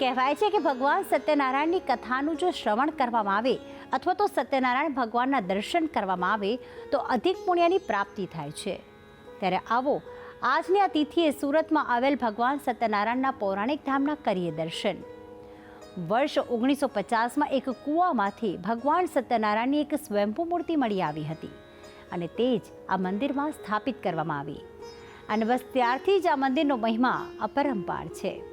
કહેવાય છે કે ભગવાન સત્યનારાયણની કથાનું જો શ્રવણ કરવામાં આવે અથવા તો સત્યનારાયણ ભગવાનના દર્શન કરવામાં આવે, તો અધિક પુણ્યની પ્રાપ્તિ થાય છે. ત્યારે આવો, આજની આ તિથિએ સુરતમાં આવેલ ભગવાન સત્યનારાયણના પૌરાણિક ધામના કરીએ દર્શન. વર્ષ ઓગણીસો પચાસમાં એક કૂવામાંથી ભગવાન સત્યનારાયણની એક સ્વયંભૂ મૂર્તિ મળી આવી હતી અને તે જ આ મંદિરમાં સ્થાપિત કરવામાં આવી. અને બસ ત્યારથી જ આ મંદિરનો મહિમા અપરંપાર છે.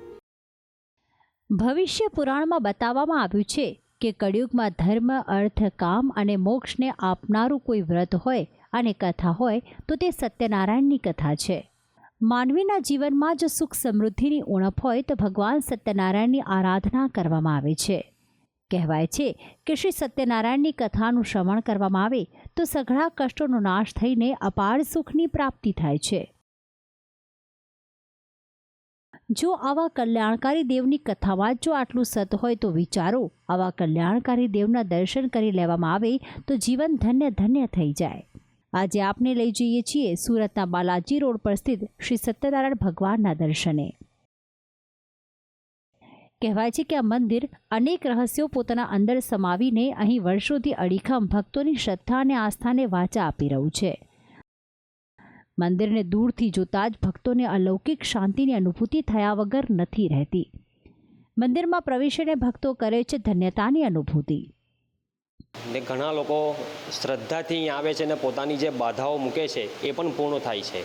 ભવિષ્ય પુરાણમાં બતાવવામાં આવ્યું છે કે કળિયુગમાં ધર્મ, અર્થ, કામ અને મોક્ષને આપનારું કોઈ વ્રત હોય અને કથા હોય, તો તે સત્યનારાયણની કથા છે. માનવીના જીવનમાં જો સુખ સમૃદ્ધિની ઉણપ હોય તો ભગવાન સત્યનારાયણની આરાધના કરવામાં આવે છે. કહેવાય છે કે શ્રી સત્યનારાયણની કથાનું શ્રવણ કરવામાં આવે તો સઘળા કષ્ટોનો નાશ થઈને અપાર સુખની પ્રાપ્તિ થાય છે. જો આવા કલ્યાણકારી દેવની કથામાં જ આટલું સત હોય તો વિચારો. આવા કલ્યાણકારી દેવના દર્શન કરી લેવામાં આવે તો જીવન ધન્ય ધન્ય થઈ જાય. આજે આપને લઈ જઈએ છીએ સુરતના બાલાજી રોડ પર સ્થિત શ્રી સત્યનારાયણ ભગવાનના દર્શને. કહેવાય છે કે આ મંદિર અનેક રહસ્યો પોતાના અંદર સમાવીને અહીં વર્ષોથી અડીખમ ભક્તોની શ્રદ્ધા અને આસ્થાને વાચા આપી રહ્યું છે. મંદિરને દૂરથી જોતા જ ભક્તોને અલૌકિક શાંતિની અનુભૂતિ થયા વગર નથી રહેતી. મંદિરમાં પ્રવેશીને ભક્તો કરે છે ધન્યતાની અનુભૂતિ. ને ઘણા લોકો શ્રદ્ધાથી અહીં આવે છે ને પોતાની જે બાધાઓ મૂકે છે, એ પણ પૂર્ણ થાય છે.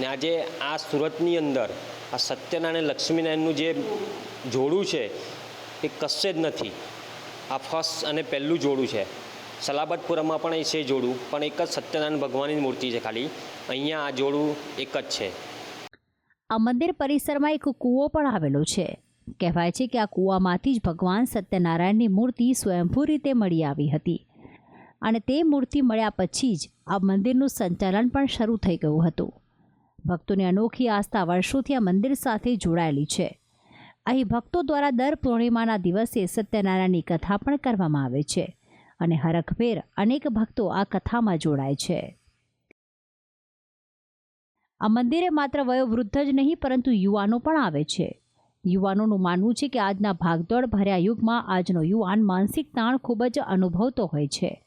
ને આજે આ સુરતની અંદર, આ સત્યનારાયણ લક્ષ્મીનારાયણનું જે જોડું છે, એ કશે જ નથી. આ ફર્સ્ટ અને પહેલું જોડું છે. સલાબતપુરમાં પણ એ છે જોડું, પણ એક જ સત્યનારાયણ ભગવાનની મૂર્તિ છે ખાલી. અહીંયા આ જોડું એક જ છે. આ મંદિર પરિસરમાં એક કૂવો પણ આવેલો છે. કહેવાય છે કે આ કૂવામાંથી જ ભગવાન સત્યનારાયણની મૂર્તિ સ્વયંભૂ રીતે મળી આવી હતી. અને તે મૂર્તિ મળ્યા પછી જ આ મંદિરનું સંચાલન પણ શરૂ થઈ ગયું હતું. ભક્તોની અનોખી આસ્થા વર્ષોથી આ મંદિર સાથે જોડાયેલી છે. અહીં ભક્તો દ્વારા દર પૂર્ણિમાના દિવસે સત્યનારાયણની કથા પણ કરવામાં આવે છે. અને હરખભેર અનેક ભક્તો આ કથામાં જોડાય છે. આ મંદિરે માત્ર વયોવૃદ્ધ જ નહીં, પરંતુ યુવાનો પણ આવે છે. યુવાનોનું માનવું છે કે આજના ભાગદોડ ભર્યા યુગમાં આજનો યુવાન માનસિક તાણ ખૂબ જ અનુભવતો હોય છે.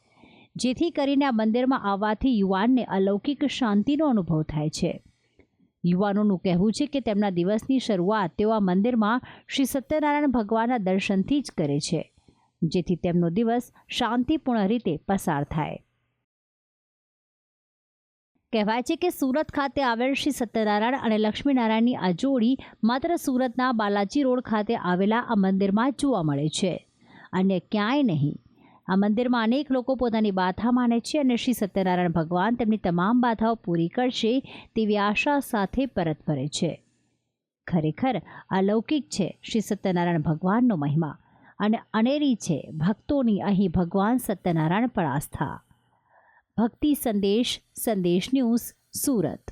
જેથી કરીને આ મંદિરમાં આવવાથી યુવાનને અલૌકિક શાંતિનો અનુભવ થાય છે. યુવાનોનું કહેવું છે કે તેમના દિવસની શરૂઆત તેઓ આ મંદિરમાં શ્રી સત્યનારાયણ ભગવાનના દર્શનથી જ કરે છે. જેથી તેમનો દિવસ શાંતિપૂર્ણ રીતે પસાર થાય. કહેવાય છે કે સુરત ખાતે આવેલ શ્રી સત્યનારાયણ અને લક્ષ્મીનારાયણની આ જોડી માત્ર સુરતના બાલાજી રોડ ખાતે આવેલા આ મંદિરમાં જોવા મળે છે. અન્ય ક્યાંય નહીં. આ મંદિરમાં અનેક લોકો પોતાની બાધા માને છે અને શ્રી સત્યનારાયણ ભગવાન તેમની તમામ બાધાઓ પૂરી કરશે તેવી આશા સાથે પરત ફરે છે. ખરેખર અલૌકિક છે શ્રી સત્યનારાયણ ભગવાનનો મહિમા. અને અનેરી છે. ભક્તોની અહીં ભગવાન સત્યનારાયણ પર આસ્થા. ભક્તિ સંદેશ સંદેશ ન્યૂઝ સુરત.